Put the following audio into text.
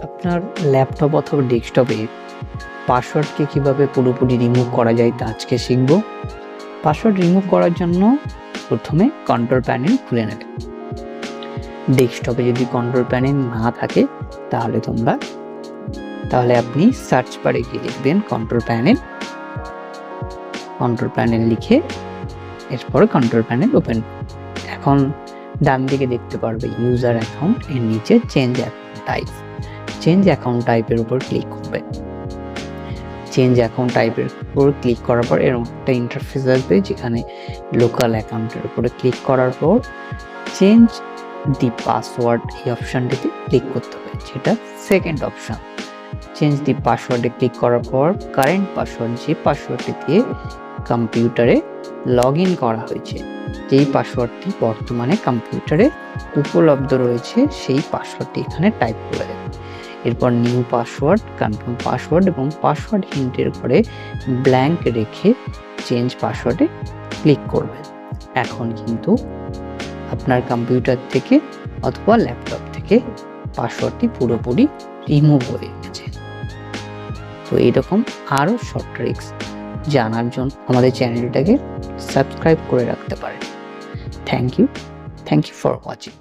আপনার ল্যাপটপ অথবা ডেস্কটপে পাসওয়ার্ডকে কীভাবে পুরোপুরি রিমুভ করা যায় তা আজকে শিখব। পাসওয়ার্ড রিমুভ করার জন্য প্রথমে কন্ট্রোল প্যানেল খুলে নেবে। ডেস্কটপে যদি কন্ট্রোল প্যানেল না থাকে, তাহলে তোমরা, তাহলে আপনি সার্চ বারে গিয়ে লিখবেন কন্ট্রোল প্যানেল কন্ট্রোল প্যানেল লিখে এরপর কন্ট্রোল প্যানেল ওপেন এখন ডান দিকে দেখতে পারবে ইউজার অ্যাকাউন্ট এর নিচে change account type change account টাইপের উপর ক্লিক করবে। চেঞ্জ অ্যাকাউন্ট টাইপের উপর ক্লিক করার পর এরকম একটা ইন্টারফেস আসবে যেখানে লোকাল অ্যাকাউন্টের উপরে ক্লিক করার পর চেঞ্জ দি পাসওয়ার্ড এই অপশানটিতে ক্লিক করতে হবে, যেটা সেকেন্ড অপশান চেঞ্জ দি পাসওয়ার্ডে ক্লিক করার পর কারেন্ট পাসওয়ার্ড যে পাসওয়ার্ডটি দিয়ে কম্পিউটারে লগ করা হয়েছে, যেই পাসওয়ার্ডটি বর্তমানে কম্পিউটারে উপলব্ধ রয়েছে, সেই পাসওয়ার্ডটি এখানে টাইপ করে দেবে। এরপর নিউ পাসওয়ার্ড কনফার্ম পাসওয়ার্ড এবং পাসওয়ার্ড হিন্টের পরে ব্ল্যাঙ্ক রেখে চেঞ্জ পাসওয়ার্ডে ক্লিক করবেন এখন কিন্তু আপনার কম্পিউটার থেকে অথবা ল্যাপটপ থেকে পাসওয়ার্ডটি পুরোপুরি রিমুভ হয়ে গেছে। তো এরকম আরও শর্ট ট্রিক্স জানার জন্য আমাদের চ্যানেলটাকে সাবস্ক্রাইব করে রাখতে পারেন। Thank you thank you for watching